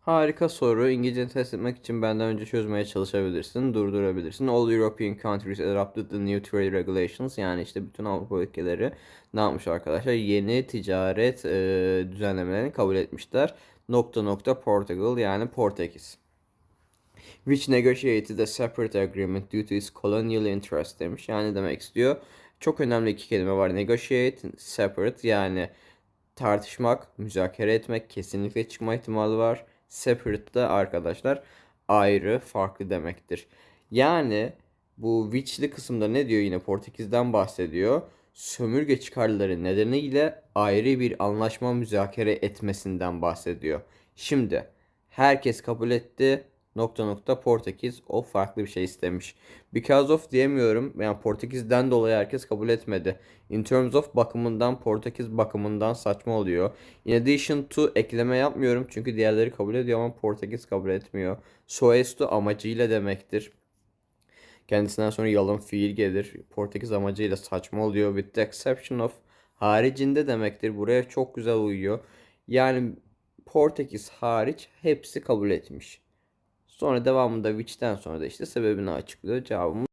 Harika soru. İngilizce test etmek için benden önce çözmeye çalışabilirsin, durdurabilirsin. All European countries adopted the new trade regulations. Yani işte bütün Avrupa ülkeleri ne yapmış arkadaşlar? Yeni ticaret e, düzenlemelerini kabul etmişler. Nokta nokta Portugal yani Portekiz. Which negotiated a separate agreement due to its colonial interest demiş. Yani demek istiyor. Çok önemli iki kelime var. Negotiate, separate yani tartışmak, müzakere etmek kesinlikle çıkma ihtimali var. Separate da arkadaşlar ayrı, farklı demektir. Yani bu which'li kısımda ne diyor yine Portekiz'den bahsediyor. Sömürge çıkarları nedeniyle ayrı bir anlaşma müzakere etmesinden bahsediyor. Şimdi herkes kabul etti. Nokta nokta Portekiz o farklı bir şey istemiş. Because of diyemiyorum. Yani Portekiz'den dolayı herkes kabul etmedi. In terms of bakımından Portekiz bakımından saçma oluyor. In addition to ekleme yapmıyorum çünkü diğerleri kabul ediyor ama Portekiz kabul etmiyor. So as to amacıyla demektir. Kendisinden sonra yalın fiil gelir. Portekiz amacıyla saçma oluyor. With the exception of haricinde demektir. Buraya çok güzel uyuyor. Yani Portekiz hariç hepsi kabul etmiş. Sonra devamında which'ten sonra da işte sebebini açıklıyor. Cevabımız